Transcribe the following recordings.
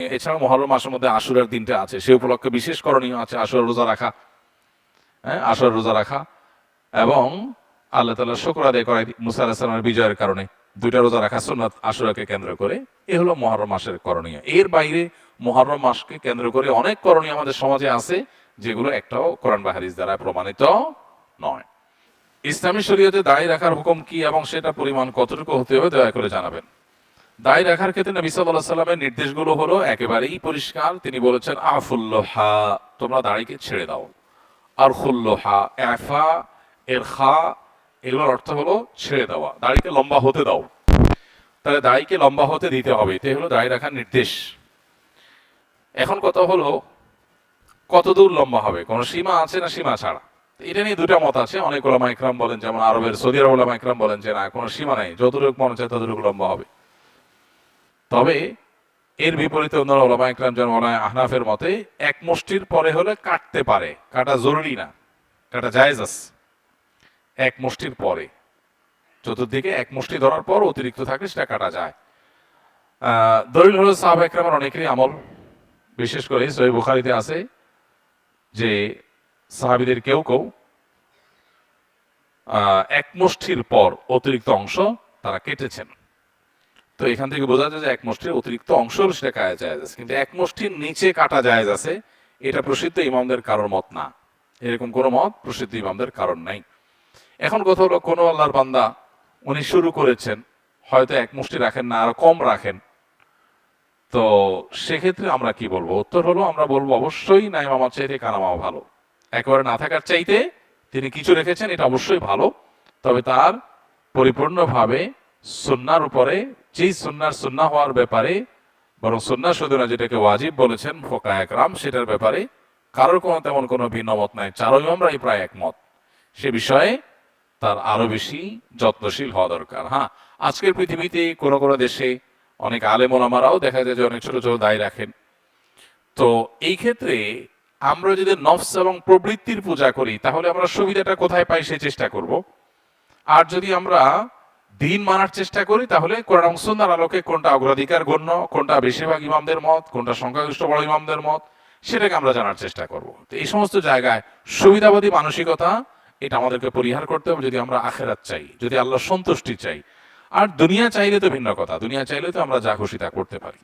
এছাড়া মহরম মাসের মধ্যে আশুরার দিনটা আছে। সে উপলক্ষে বিশেষ করণীয় আছে আশুরার রোজা রাখা। হ্যাঁ আশুরার রোজা রাখা এবং আল্লাহ তালা শুক্র আদায় করাই মুসা বিজয়ের কারণে দুইটা রোজা রাখা সুন্নাত আশুরাকে কেন্দ্র করে। এ হলো মহরম মাসের করণীয়। এর বাইরে মহরম মাসকে কেন্দ্র করে অনেক করণীয় আমাদের সমাজে আছে, যেগুলো একটাও কোরআন বা হাদিস দ্বারা প্রমাণিত নয়। ইসলামী শরীয়তে দায় রাখার হুকুম কি এবং সেটা পরিমাণ কতটুকু হতে হবে দয়া করে জানাবেন। দায় রাখার ক্ষেত্রে নবী সাল্লাহ সাল্লামের নির্দেশগুলো হলো একেবারেই পরিষ্কার। তিনি বলেছেন, আফুল্লোহা, তোমরা দাড়িকে ছেড়ে দাও। আর খুল্লোহা এফা এর খা এগুলোর অর্থ হলো ছেড়ে দেওয়া, দাড়িকে লম্বা হতে দাও। তাহলে দাড়িকে লম্বা হতে দিতে হবে, এটাই হলো দাড়ি রাখার নির্দেশ। এখন কথা হলো কত দূর লম্বা হবে? কোনো সীমা আছে না সীমা ছাড়া? এটা নিয়ে দুটা মত আছে। অনেক ওলামা ইকরাম বলেন, যেমন আরবের সৌদি আরব ওলামা ইকরাম বলেন যে না, কোনো সীমা নাই, যতটুকু মনে চায় ততটুকু লম্বা হবে। তবে এর বিপরীতে অন্য ওলামা ইকরাম যেমন ওলামা আহনাফের মতে, এক মুষ্টির পরে হলে কাটতে পারে, কাটা জরুরি না, কাটা জায়েজ আছে। এক মুষ্টির পরে, চতুর্দিকে এক মুষ্টি ধরার পর অতিরিক্ত থাকলে সেটা কাটা যায়। দলিল হলো সাহাবা একরামের অনেকেরই আমল, বিশেষ করে সহি বুখারিতে আছে যে সাহাবিদের কেউ কেউ এক মুষ্টির পর অতিরিক্ত অংশ তারা কেটেছেন। তো এখান থেকে বোঝা যায় যে এক মুষ্টির অতিরিক্ত অংশ সেটা কাটা যায় আছে। কিন্তু এক মুষ্টির নিচে কাটা যায় আছে, এটা প্রসিদ্ধ ইমামদের কারোর মত না। এরকম কোনো মত প্রসিদ্ধ ইমামদের কারণ নাই। এখন কথা হলো, কোনো আল্লাহর বান্দা, উনি শুরু করেছেন, হয়তো এক মুষ্টি রাখেন না, আরও কম রাখেন। তো সেক্ষেত্রে আমরা কি বলব? উত্তর হলো, আমরা বলব অবশ্যই নাই মামার চাইতে কানামাও ভালো? একেবারে না থাকার চাইতে তিনি কিছু রেখেছেন, এটা অবশ্যই ভালো। তবে তার পরিপূর্ণভাবে সুন্নার উপরে যেই সুন্নার সুন্না হওয়ার ব্যাপারে, বরং সুন্না না যেটাকে ওয়াজিব বলেছেন ফোকা একরাম, সেটার ব্যাপারে কারোর কোনো তেমন কোনো ভিন্ন মত নাই। চারই আমরাই প্রায় একমত। সে বিষয়ে তার আরও বেশি যত্নশীল হওয়া দরকার। হ্যাঁ আজকের পৃথিবীতে কোনো কোনো দেশে অনেক আলেম ওলামারাও দেখা যায় যে অনেক ছোট ছোট দায় রাখেন। তো এই ক্ষেত্রে আমরা যদি নফস এবং প্রবৃত্তির পূজা করি, তাহলে আমরা সুবিধাটা কোথায় পাই সে চেষ্টা করব। আর যদি আমরা দিন মানার চেষ্টা করি, তাহলে কোরআন এবং আলোকে কোনটা অগ্রাধিকার গণ্য, কোনটা বেশিরভাগ ইমামদের মত, কোনটা সংখ্যাগরিষ্ঠ বড় ইমামদের মত, সেটাকে আমরা জানার চেষ্টা করব। তো এই সমস্ত জায়গায় সুবিধাবাদী মানসিকতা, এটা আমাদেরকে পরিহার করতে হবে যদি আমরা আখেরাত চাই, যদি আল্লাহ সন্তুষ্টি চাই। আর দুনিয়া চাইলে তো ভিন্ন কথা, দুনিয়া চাইলে তো আমরা যা খুশি তা করতে পারি।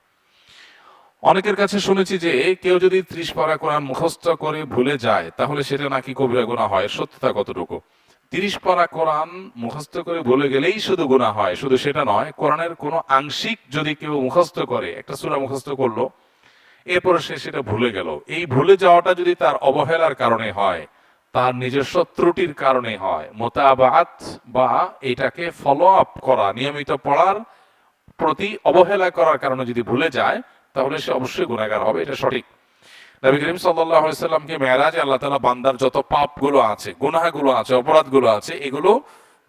অনেকের কাছে শুনেছি যে কেউ যদি ত্রিশ পারা কোরআন মুখস্থ করে ভুলে যায়, তাহলে সেটা নাকি কবিরা গুণা হয়? সত্যতা কতটুকু? তিরিশ পারা কোরআন মুখস্থ করে ভুলে গেলেই শুধু গুণা হয়, শুধু সেটা নয়, কোরআনের কোনো আংশিক যদি কেউ মুখস্থ করে, একটা সূরা মুখস্থ করল, এরপরে সে সেটা ভুলে গেল। এই ভুলে যাওয়াটা যদি তার অবহেলার কারণে হয়, তার নিজস্ব ত্রুটির কারণে হয়, মোতাবাত বা এটাকে ফলো আপ করা, নিয়মিত পড়ার প্রতি অবহেলা করার কারণে যদি ভুলে যায়, তাহলে সে অবশ্যই গুণাগার হবে, এটা সঠিক। নবী করিম সাল্লামকে মেয়েরাজে আল্লাহ তালা বান্দার যত পাপগুলো আছে, গুনাহগুলো আছে, অপরাধগুলো আছে, এগুলো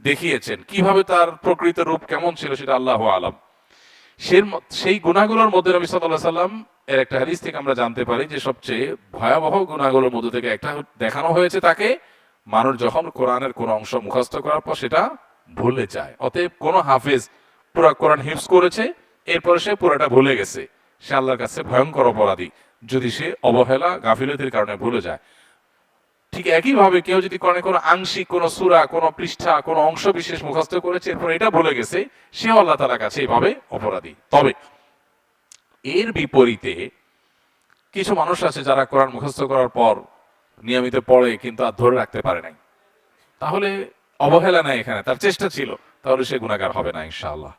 দেখিয়েছেন। কীভাবে তার প্রকৃত রূপ কেমন ছিল সেটা আল্লাহ আলম। সেই গুণাগুলোর মধ্যে নবী সাল্লাহ সাল্লাম এর একটা হাদিস থেকে আমরা জানতে পারি যে সবচেয়ে ভয়াবহ গুণাগুলোর মধ্যে থেকে একটা দেখানো হয়েছে তাকে মানুষ যখন কোরআনের কোন অংশ মুখস্থ করার পর সেটা ভুলে যায়। অতএব কোন হাফেজ পুরা কোরআন হিফজ করেছে, এরপরে সে পুরাটা ভুলে গেছে। সে আল্লাহর কাছে ভয়ঙ্কর অপরাধী। যদি সে অবহেলা, গাফিলতির কারণে ভুলে যায়। ঠিক একইভাবে কেউ যদি কোরআনে কোনো আংশিক কোনো সূরা, কোনো পৃষ্ঠা, কোনো অংশ বিশেষ মুখস্থ করেছে, এরপর এটা ভুলে গেছে, সেও আল্লাহ তালার কাছে এইভাবে অপরাধী। তবে এর বিপরীতে কিছু মানুষ আছে যারা কোরআন মুখস্থ করার পর নিয়মিত পড়ে কিন্তু আর ধরে রাখতে পারে নাই। তাহলে অবহেলা নাই এখানে, তার চেষ্টা ছিল, তাহলে সে গুণাগার হবে না, ইনশাআল্লাহ।